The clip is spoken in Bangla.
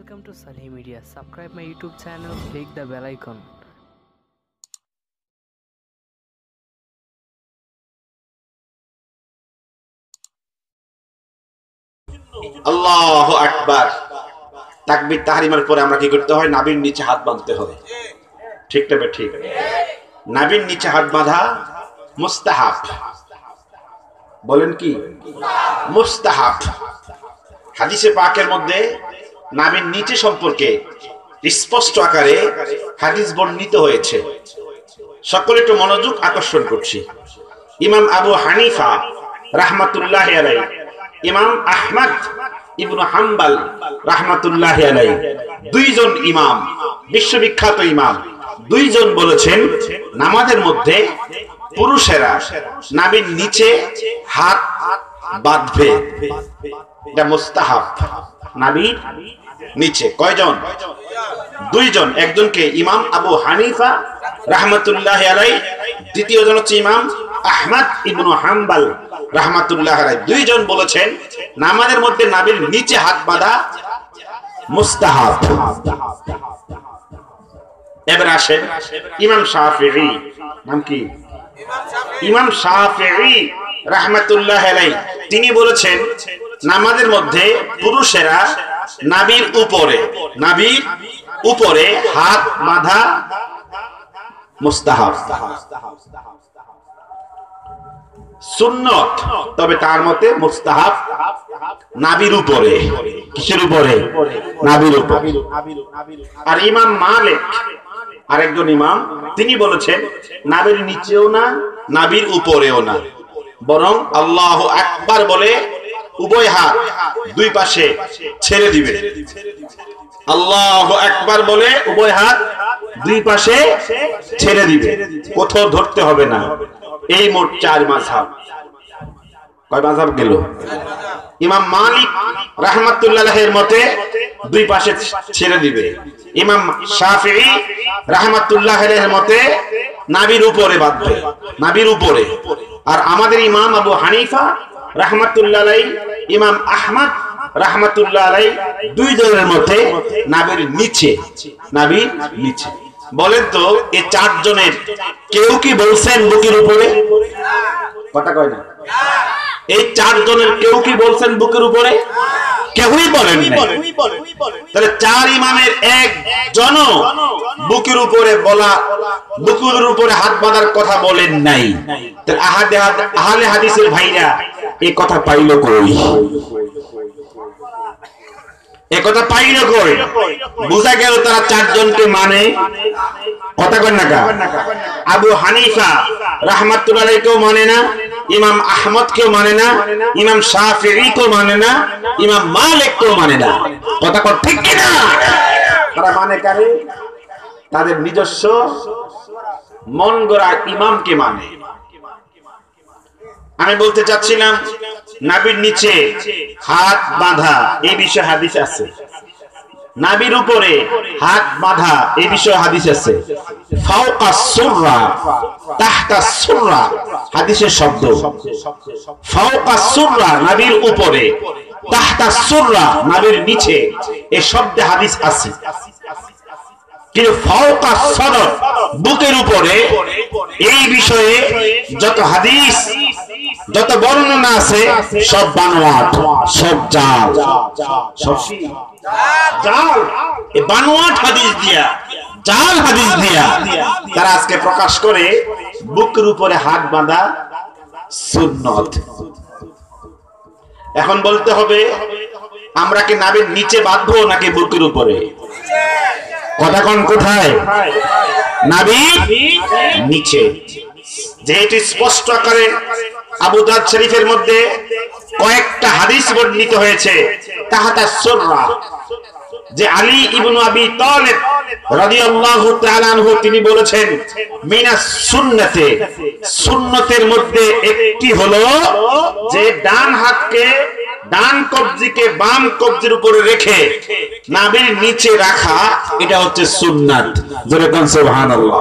Welcome to Salhi Media. Subscribe my YouTube channel, click the bell icon. আল্লাহ আকবার তাকবির তাহারিমার পরে আমরা কি করতে হয়? নাবির নিচে হাত বাঁধতে হয়। ঠিক তবে ঠিক নাবির নিচে হাত বাঁধা মুস্তাহাব। বলেন কি? মুস্তাহাব। হাদিসে পাকের মধ্যে নাবির নিচে সম্পর্কে স্পষ্ট আকারে হাদিস বর্ণিত হয়েছে। সকলে একটু মনোযোগ আকর্ষণ করছি। ইমাম আবু হানিফা রাহমাতুল্লাহ আলাই ইমাম আহমদ ইবনু হাম্বাল রাহমাতুল্লাহ আলাই দুইজন ইমাম, বিশ্ববিখ্যাত ইমাম, দুইজন বলেছেন নামাজের মধ্যে পুরুষেরা নামের নিচে হাত বাঁধবে। এটা মুস্তাহাব। নাবির নিচে। কয়জন? দুইজন। একজনকে ইমাম আবু হানিফা রাহমাতুল্লাহ আলাই দ্বিতীয় জন হচ্ছে ইমাম আহমদ ইবনু হাম্বাল রাহমাতুল্লাহ আলাই দুইজন বলেছেন, নামাজের মধ্যে নাবির নিচে হাত বাঁধা মুস্তাহাব। এবার আসেন ইমাম শাফিঈ। নাম কি? ইমাম শাফিঈ রাহমাতুল্লাহ আলাই তিনি বলেছেন, নামাজের মধ্যে পুরুষেরা নাবির উপরে। নাবির উপরে হাত বাঁধা মুস্তাহাব। সুন্নত। তবে তার মতে মুস্তাহাব নাবির উপরে। কিসের উপরে? নাবির উপরে। আর ইমাম মালিক, আরেকজন ইমাম, তিনি বলেছেন নাবির নিচেও না নাবির উপরেও না। বরং আল্লাহ আকবার বলে উভয় হাত দুই পাশে ছেড়ে দিবে। আল্লাহ একবার বলে উভয় হাত দুই পাশে ছেড়ে দিবে। কোথাও ধরতে হবে না। এই মোট চার মাঝহাব। কয় মাঝহাব গেল? ইমাম মালিক রাহমাতুল্লাহের মতে দুই পাশে ছেড়ে দিবে। ইমাম শাফিঈ রাহমাতুল্লাহের মতে নাবির উপরে বাঁধবে। নাবির উপরে। আর আমাদের ইমাম আবু হানিফা রাহমাতুল্লাহ ইমাম আহমদ রাহমাতুল্লাহ দুই জনের মধ্যে নাবির নিচে, নাবি নিচে। বলেন তো, এই চারজনের কেউ কি বলছেন বুকের উপরে? কথা কয় না। এই চারজনের কেউ কি বলছেন বুকের উপরে? কেউই বলেন তাহলে চার ইমামের এক জন বুকের উপরে বলা বুকের উপরে হাত বাঁধার কথা বলেন নাই। আহাদে আহলে হাদিসের ভাইরা এই কথা পাইল কই? একথা পাইল কই? বুঝা গেল তারা চারজনকে মানে কথা কন না আবু হানিফা রাহমাতুল্লাহ কেউ মানে না? ইমাম আহমদ কেউ মানে না, ইমাম শাফিঈ কেউ মানে না, ইমাম মালিক কেউ মানে না। কথা কর ঠিক কিনা? তারা মানে কারে? তাদের নিজস্ব মন গড়া ইমামকে মানে। আমি বলতে চাচ্ছিলাম, নাবির নিচে হাত বাঁধা, এই বিষয়ে হাদিস আছে। নাবির উপরে হাত বাঁধা, এই বিষয়ে হাদিস আছে। ফাওকা সুররা, তাহতা সুররা। হাদিসের শব্দ। ফাওকা সুররা নাবির উপরে তাহতা সুররা নাবির নিচে এই শব্দে হাদিস আছে। কিন্তু ফাওকা সদর বুকের উপরে এই বিষয়ে যত হাদিস যত বর্ণনা আছে সব বানোয়াট সব জাল। সব জাল। এই বানোয়াট হাদিস দিয়া জাল হাদিস দিয়া তারা আজকে প্রকাশ করে বুকের উপরে হাত বাঁধা সুন্নত। এখন বলতে হবে আমরা কি নাবির নিচে বাঁধবো নাকি বুকের উপরে? কথা কোন কোথায়? নাবি নিচে। যেহেতু স্পষ্ট শরীফের মধ্যে কয়েকটা হাদিস বর্ণিত হয়েছে তাহাতা সুররা যে আলী ইবনু আবি তালেব রাদিয়াল্লাহু তাআলা আনহু, তিনি বলেছেন মিনাস সুন্নতে, সুন্নতের মধ্যে একটি হলো যে ডান হাতকে, ডান কবজিকে বাম কবজির উপরে রেখে নাভির নিচে রাখা, এটা হচ্ছে সুন্নাত। যেরকম সুবহানাল্লাহ।